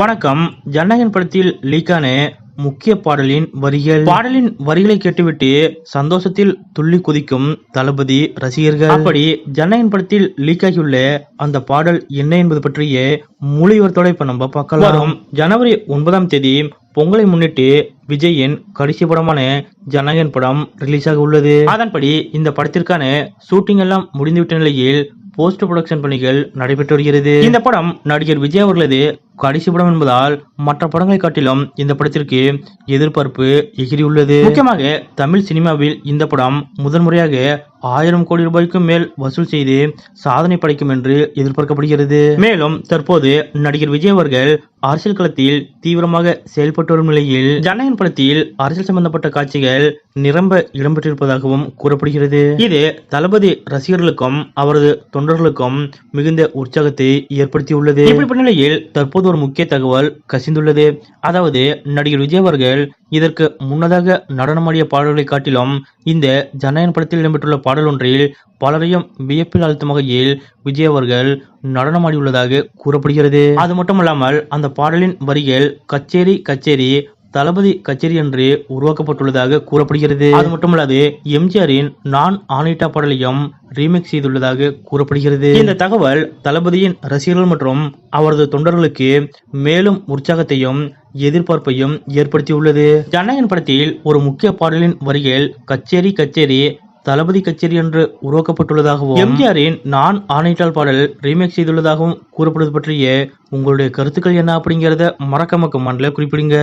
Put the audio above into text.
வணக்கம். ஜனநாயகன் படத்தில் லீக்கான முக்கிய பாடலின் வரிகள். பாடலின் வரிகளை கேட்டுவிட்டு சந்தோஷத்தில் துள்ளி குதிக்கும் தளபதி ரசிகர்கள். அப்படி ஜனநாயகன் படத்தில் லீக் ஆகியுள்ள அந்த பாடல் என்ன என்பது பற்றிய மொழிவர்த்தோட இப்ப நம்ம பார்க்கலாம். ஜனவரி ஒன்பதாம் தேதி பொங்கலை முன்னிட்டு விஜயின் கடைசி படமான ஜனநாயகன் படம் ரிலீஸ் ஆக உள்ளது. அதன்படி இந்த படத்திற்கான ஷூட்டிங் எல்லாம் முடிந்துவிட்ட நிலையில் போஸ்ட் ப்ரொடக்ஷன் பணிகள் நடைபெற்று வருகிறது. இந்த படம் நடிகர் விஜய் அவர்களது கடைசி படம் என்பதால் மற்ற படங்களை காட்டிலும் இந்த படத்திற்கு எதிர்பார்ப்பு எகிரியுள்ளது. முக்கியமாக தமிழ் சினிமாவில் இந்த படம் முதன்முறையாக ஆயிரம் கோடி ரூபாய்க்கும் மேல் வசூல் செய்து சாதனை படைக்கும் என்று எதிர்பார்க்கப்படுகிறது. மேலும் தற்போது நடிகர் விஜய் அவர்கள் அரசியல் களத்தில் தீவிரமாக செயல்பட்டு வரும் நிலையில் ஜனநாயகன் படத்தில் அரசியல் சம்பந்தப்பட்ட காட்சிகள் நிரம்ப இடம்பெற்றிருப்பதாகவும் கூறப்படுகிறது. இது தளபதி ரசிகர்களுக்கும் அவரது தொண்டர்களுக்கும் மிகுந்த உற்சாகத்தை ஏற்படுத்தியுள்ளது. இப்படிப்பட்ட நிலையில் தற்போது ஒரு முக்கிய தகவல் கசிந்துள்ளது. அதாவது நடிகர் விஜய் அவர்கள் இதற்கு முன்னதாக நடனமாடிய பாடல்களை காட்டிலும் இந்த ஜனநாயகன் படத்தில் இடம்பெற்றுள்ள பாடல் ஒன்றில் பலரையும் வியப்பில் அழுத்தும் வகையில் விஜய் அவர்கள் நடனமாடியுள்ளதாக கூறப்படுகிறது. அது மட்டுமல்லாமல் அந்த பாடலின் வரிகள் கச்சேரி கச்சேரி தளபதி கச்சேரி என்று உருவாக்கப்பட்டுள்ளதாக கூறப்படுகிறது. அது மட்டுமல்லாது எம்ஜிஆரின் நான் ஆணையிட்டா பாடலையும் ரீமேக் செய்துள்ளதாக கூறப்படுகிறது. இந்த தகவல் தளபதியின் ரசிகர்கள் மற்றும் அவரது தொண்டர்களுக்கு மேலும் உற்சாகத்தையும் எதிர்பார்ப்பையும் ஏற்படுத்தியுள்ளது. ஜனநாயகன் படத்தில் ஒரு முக்கிய பாடலின் வரிகள் கச்சேரி கச்சேரி தளபதி கச்சேரி என்று உருவாக்கப்பட்டுள்ளதாகவும் எம்ஜிஆரின் நான் ஆணையிட்டால் பாடல் ரீமேக் செய்துள்ளதாகவும் கூறப்படுவது பற்றிய உங்களுடைய கருத்துக்கள் என்ன அப்படிங்கறத மறக்காம மண்டல குறிப்பிடுங்க.